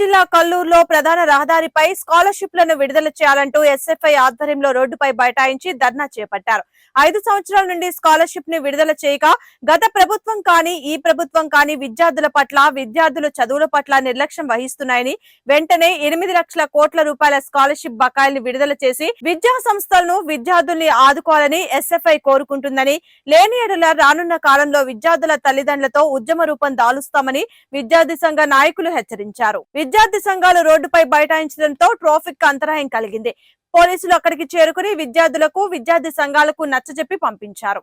జిల్లా కల్లూరులో ప్రధాన రహదారిపై స్కాలర్షిప్లను విడుదల చేయాలంటూ ఎస్ఎఫ్ఐ ఆధ్వర్యంలో రోడ్డుపై బైఠాయించి ధర్నా చేపట్టారు. ఐదు సంవత్సరాల నుండి స్కాలర్షిప్ని విడుదల చేయక గత ప్రభుత్వం కానీ ఈ ప్రభుత్వం కానీ విద్యార్థుల పట్ల విద్యార్థుల చదువుల పట్ల నిర్లక్ష్యం వహిస్తున్నాయని వెంటనే ఎనిమిది లక్షల కోట్ల రూపాయల స్కాలర్షిప్ బకాయిల్ని విడుదల చేసి విద్యా సంస్థలను విద్యార్థుల్ని ఆదుకోవాలని ఎస్ఎఫ్ఐ కోరుకుంటుందని లేని ఎడల రానున్న కాలంలో విద్యార్థుల తల్లిదండ్రులతో ఉద్యమ రూపం దాలుస్తామని విద్యార్థి సంఘ నాయకులు హెచ్చరించారు. విద్యార్థి సంఘాలు రోడ్డుపై బైఠాయించడంతో ట్రాఫిక్ అంతరాయం కలిగింది. పోలీసులు అక్కడికి చేరుకుని విద్యార్థులకు విద్యార్థి సంఘాలకు నచ్చజెప్పి పంపించారు.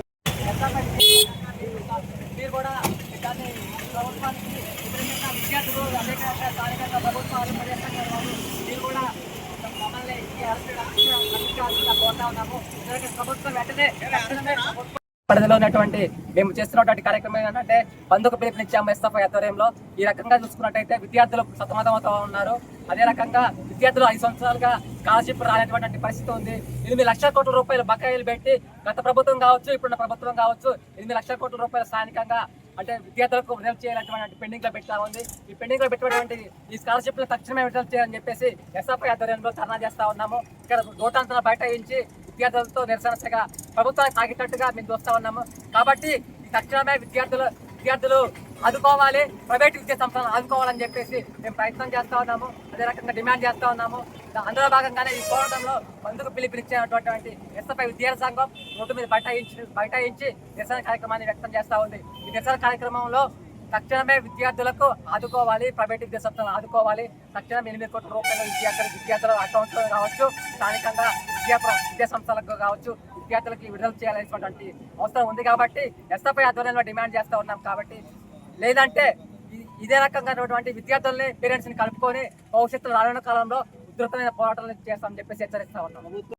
పరిధిలో ఉన్నటువంటి మేము చేస్తున్నటువంటి కార్యక్రమం ఏంటంటే బంధుకు పిలుపునిచ్చాము ఎస్ఎఫ్ఐ ఆధ్వర్యంలో. ఈ రకంగా చూసుకున్నట్టయితే విద్యార్థులు సతమతమవుతూ ఉన్నారు. అదే రకంగా విద్యార్థులు ఐదు సంవత్సరాలుగా స్కాలర్షిప్ రానటువంటి పరిస్థితి ఉంది. ఎనిమిది లక్షల కోట్ల రూపాయలు బకాయిలు పెట్టి గత ప్రభుత్వం కావచ్చు ఇప్పుడున్న ప్రభుత్వం కావచ్చు ఎనిమిది లక్షల కోట్ల రూపాయలు స్థానికంగా అంటే విద్యార్థులకు విడుదల చేయాలంటే పెండింగ్లో పెట్టా ఉంది. ఈ పెండింగ్లో పెట్టినటువంటి ఈ స్కాలర్షిప్ తక్షణమే విడుదల చేయాలని చెప్పేసి ఎస్ఎఫ్ఐ ఆధ్వర్యంలో ధర్నా చేస్తా ఉన్నాము. ఇక్కడ రోడ్డంతా బైఠాయించి విద్యార్థులతో నిరసనగా ప్రభుత్వానికి తాగేటట్టుగా మేము చూస్తా ఉన్నాము. కాబట్టి తక్షణమే విద్యార్థులు విద్యార్థులు ఆదుకోవాలి. ప్రైవేట్ విద్యా సంస్థలను ఆదుకోవాలని చెప్పేసి మేము ప్రయత్నం చేస్తా ఉన్నాము. అదే రకంగా డిమాండ్ చేస్తా ఉన్నాము. అందులో భాగంగానే ఈ పోరాటంలో బంధుకు పిలుపునిచ్చేటువంటి ఎస్ఎఫ్ఐ విద్యార్థి సంఘం రోడ్డు మీద బైఠాయించి బైఠాయించి నిరసన కార్యక్రమాన్ని వ్యక్తం చేస్తూ ఉంది. ఈ నిరసన కార్యక్రమంలో తక్షణమే విద్యార్థులకు ఆదుకోవాలి ప్రైవేట్ విద్యా సంస్థలను ఆదుకోవాలి. తక్షణం ఎనిమిది కోట్ల రూపాయల విద్యార్థులు విద్యార్థుల అకౌంట్లో కావచ్చు స్థానికంగా విద్యా విద్యాసంస్థలకు విద్యా సంస్థలకు కావచ్చు విద్యార్థులకి విడుదల చేయాలనేటువంటి అవసరం ఉంది కాబట్టి ఎస్ఎఫ్ఐ ఆధ్వర్యంలో డిమాండ్ చేస్తూ ఉన్నాం కాబట్టి లేదంటే ఇదే రకంగా విద్యార్థుల్ని పేరెంట్స్ని కలుపుకొని భవిష్యత్తులో రానున్న కాలంలో ఉధృతమైన పోరాటాలు చేస్తామని చెప్పేసి హెచ్చరిస్తా ఉన్నాం